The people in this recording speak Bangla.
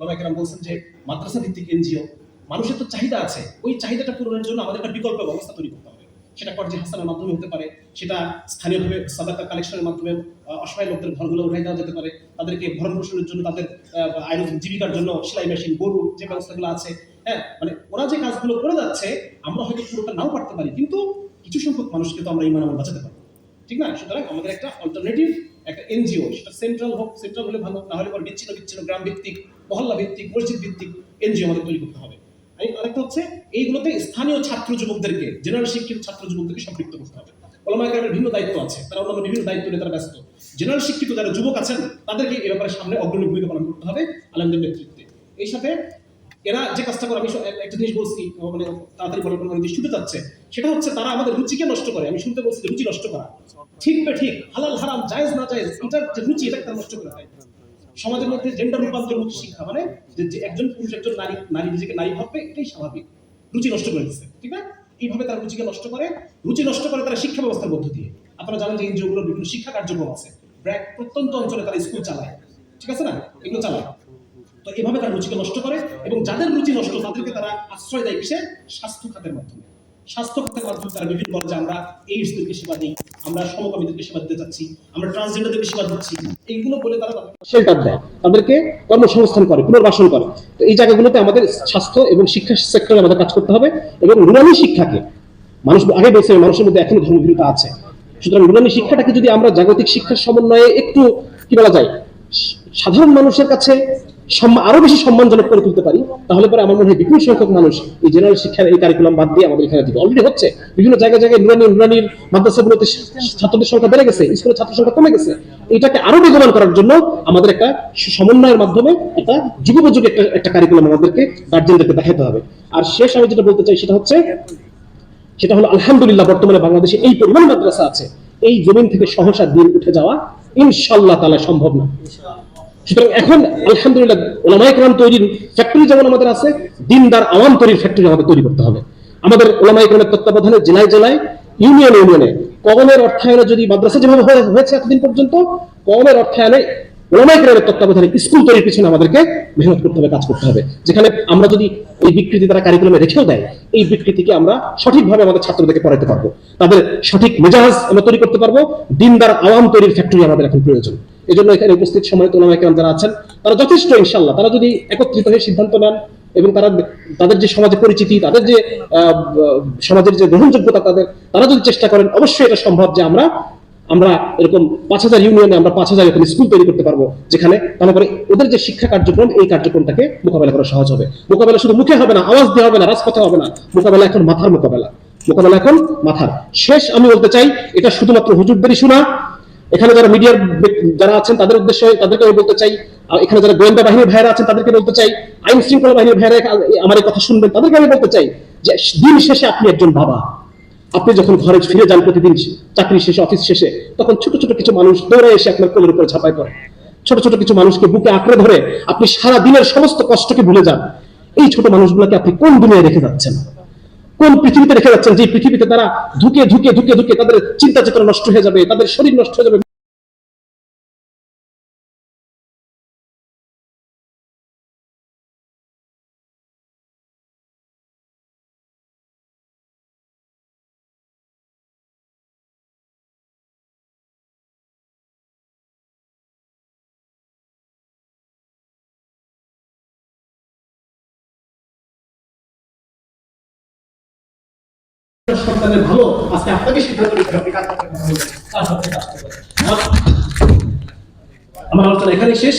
ওলামা কেরাম বলছেন যে, মাদ্রাসা ভিত্তিক এনজিও, মানুষের তো চাহিদা আছে। ওই চাহিদাটা পূরণের জন্য আমাদের একটা বিকল্প ব্যবস্থা তৈরি করতে হবে। সেটা কর্জি হাসানের মাধ্যমে হতে পারে, সেটা স্থানীয়ভাবে সাদাকা কালেকশনের মাধ্যমে অসহায় লোকদের ঘরগুলো উঠাই দেওয়া যেতে পারে, তাদেরকে ভরণ পোষণের জন্য তাদের আইন জীবিকার জন্য সেলাই মেশিন গরু যে ব্যবস্থাগুলো আছে হ্যাঁ মানে ওরা যে কাজগুলো করে যাচ্ছে, আমরা হয়তো পুরোটা নাও পারতে পারি, কিন্তু কিছু সংখ্যক মানুষকে তো আমরা ইমান বাঁচাতে পারব। ঠিক না? সুতরাং আমাদের একটা অল্টারনেটিভ একটা এনজিও সেটা সেন্ট্রাল হোক সেন্ট্রাল হলে ভালো, না হলে বিচ্ছিন্ন বিচ্ছিন্ন গ্রাম ভিত্তিক, মহল্লা ভিত্তিক, মসজিদ ভিত্তিক এনজিও আমাদের তৈরি করতে হবে। আর আরেকটা হচ্ছে, এইগুলোতে স্থানীয় ছাত্র যুবকদেরকে জেনারেল শিক্ষিত ছাত্র যুবকদেরকে সম্পৃক্ত করতে হবে। দায়িত্ব আছে, তারা অন্যান্য বিভিন্ন দায়িত্ব নিয়ে তারা ব্যস্ত। জেনারেল শিক্ষিত যারা যুবক আছেন, তাদেরকে এ ব্যাপারে সামনে অগ্রণী ভূমিকা পালন করতে হবে, আলমদের নেতৃত্বে। এই সাথে এরা যে কাজটা করে, আমি একটা জিনিস বলছি মানে তাড়াতাড়ি বলার কোনো জিনিস ছুটে যাচ্ছে, সেটা হচ্ছে তারা আমাদের রুচিকে নষ্ট করে। আমি শুনতে বলছি রুচি নষ্ট করা। ঠিক বে ঠিক, হালাল, হারাম, জায়েজ, না জায়েজ, এটার যে রুচি, এটা তারা নষ্ট করে দেয়। সমাজের মধ্যে জেন্ডার রূপান্তর মুক্ত শিক্ষা মানে যে একজন পুরুষ, একজন নারী নারী নিজেকে নারী ভাববে, এটাই স্বাভাবিক। রুচি নষ্ট করে দিচ্ছে ঠিক না? এইভাবে তারা রুচিকে নষ্ট করে। রুচি নষ্ট করে তারা শিক্ষা ব্যবস্থার মধ্য দিয়ে। আপনারা জানেন যে এনজিওগুলোর বিভিন্ন শিক্ষা কার্যক্রম আছে। ব্র্যাক প্রত্যন্ত অঞ্চলে তারা স্কুল চালায়, ঠিক আছে না? এগুলো চালায়। তো এভাবে তারা রুচিকে নষ্ট করে এবং যাদের রুচি নষ্ট, তাদেরকে তারা আশ্রয় দেয় কিসে? স্বাস্থ্য খাতের মাধ্যমে। স্বাস্থ্য খাতের মাধ্যমে তারা বিভিন্ন বলে যে আমরা এইডসদেরকে সেবা দিই, আমরা সমকামীদেরকে সেবা দিতে চাচ্ছি, আমরা ট্রান্সজেন্ডারদেরকে সেবা দিচ্ছি। এইগুলো বলে তারা শেল্টার দেয়, তাদেরকে কর্মসংস্থান করে, পুনর্বাসন করে। তো এই জায়গাগুলোতে আমাদের স্বাস্থ্য এবং শিক্ষা সেক্টরে আমাদের কাজ করতে হবে এবং নুরানি শিক্ষাকে, মানুষ আগে বলছে মানুষের মধ্যে এখনও ধর্মভীরতা আছে। সুতরাং নুরানি শিক্ষাটাকে যদি আমরা জাগতিক শিক্ষার সমন্বয়ে একটু, কি বলা যায়, সাধারণ মানুষের কাছে আরও বেশি সম্মানজনক করে তুলতে পারি, তাহলে পরে আমার মনে হয় বিপুল সংখ্যক মানুষ এই জেনারেল শিক্ষার এই কারিকুলাম বাদ দিয়ে আমাদের এখানে দিবে অলরেডি হচ্ছে। বিভিন্ন জায়গায় জায়গায় নুরানি নুরানির মাদ্রাসাগুলোতে ছাত্রদের সংখ্যা বেড়ে গেছে, স্কুলের ছাত্র সংখ্যা কমে গেছে। এটাকে আরও বেগবান করার জন্য আমাদের একটা সমন্বয়ের মাধ্যমে একটা যুগোপযোগী একটা একটা কারিকুলাম আমাদেরকে গার্জেনদেরকে দেখাতে হবে। আর শেষ আমি যেটা বলতে চাই সেটা হচ্ছে, সেটা হলো আলহামদুলিল্লাহ বর্তমানে বাংলাদেশে এই পরিমাণ মাদ্রাসা আছে। এই জমিন থেকে সহসা দিন উঠে যাওয়া ইনশাল্লাহ তালা সম্ভব না। সুতরাং এখন, আলহামদুলিল্লাহ ওলামাই কালাম তৈরির ফ্যাক্টরি যেমন আমাদের আছে, দিনদার আওয়াম তৈরির ফ্যাক্টরি আমাদের তৈরি করতে হবে। আমাদের ওলামাই কালামের তত্ত্বাবধানে জেলায় জেলায় ইউনিয়ন ইউনিয়নে কমের অর্থায়নে যদি মাদ্রাসা যেভাবে হয়ে- হয়েছে এতদিন পর্যন্ত কমের অর্থায়নে ওলামাই কেরামের তত্ত্বাবধানে স্কুল তৈরির পিছনে আমাদেরকে মেহনত করতে হবে, কাজ করতে হবে। যেখানে আমরা যদি এই বিকৃতি তারা কারিকুলামে রেখেও দেয়, এই বিকৃতিকে আমরা সঠিকভাবে আমাদের ছাত্রদেরকে পড়াতে পারব। তাদের সঠিক মেজাজ আমরা তৈরি করতে পারব। দিনদার আওয়াম তৈরির ফ্যাক্টরি আমাদের এখন প্রয়োজন। এই জন্য এখানে উপস্থিত সময় তোলামা কেরাম যারা আছেন, তারা যথেষ্ট ইনশাল্লাহ তারা যদি একত্রিত হয়ে সিদ্ধান্ত নেন এবং তারা তাদের যে সমাজে পরিচিতি, তাদের যে সমাজের যে গ্রহণযোগ্যতা তাদের, তারা যদি চেষ্টা করেন, অবশ্যই এটা সম্ভব যে আমরা আমরা এরকম পাঁচ হাজার ইউনিয়নে আমরা পাঁচ হাজার এরকম স্কুল তৈরি করতে পারব, যেখানে তারপরে ওদের যে শিক্ষা কার্যক্রম, এই কার্যক্রমটাকে মোকাবেলা করা সহজ হবে। মোকাবেলা শুধু মুখে হবে না, আওয়াজ দিয়ে হবে না, রাজপথে হবে না। মোকাবেলা এখন মাথার মোকাবেলা। মোকাবেলা এখন মাথার। শেষ আমি বলতে চাই, এটা শুধুমাত্র হুজুরদেরই শোনা। এখানে যারা মিডিয়ার যারা আছেন, তাদের উদ্দেশ্যে তাদেরকে আমি বলতে চাই এখানে যারা গোয়েন্দা বাহিনীর ভাইরা আছেন, তাদেরকে বলতে চাই আইন শৃঙ্খলা বাহিনীর ভাইরা আমার এই কথা শুনবেন, তাদেরকে আমি বলতে চাই যে দিন শেষে আপনি একজন বাবা। আপনি যখন ঘরে ফিরে যান প্রতিদিন চাকরি শেষে অফিস শেষে, তখন ছোট ছোট কিছু মানুষ দৌড়ে এসে আপনার কোলের উপরে ছাপায় পড়ে। ছোট ছোট কিছু মানুষকে বুকে আঁকড়ে ধরে আপনি সারা দিনের সমস্ত কষ্টকে ভুলে যান। এই ছোট মানুষগুলোকে আপনি কোন দুনিয়ায় রেখে যাচ্ছেন? কোন পৃথিবীতে রেখে যাচ্ছেন যে পৃথিবীতে তারা ধুকে ধুকে ধুকে ধুকে তাদের চিন্তা চেতনা নষ্ট হয়ে যাবে, তাদের শরীর নষ্ট হয়ে যাবে? সন্তানের ভালো আজকে আপনাকে সিদ্ধান্ত নিতে হবে। আমার আলোচনা এখানে শেষ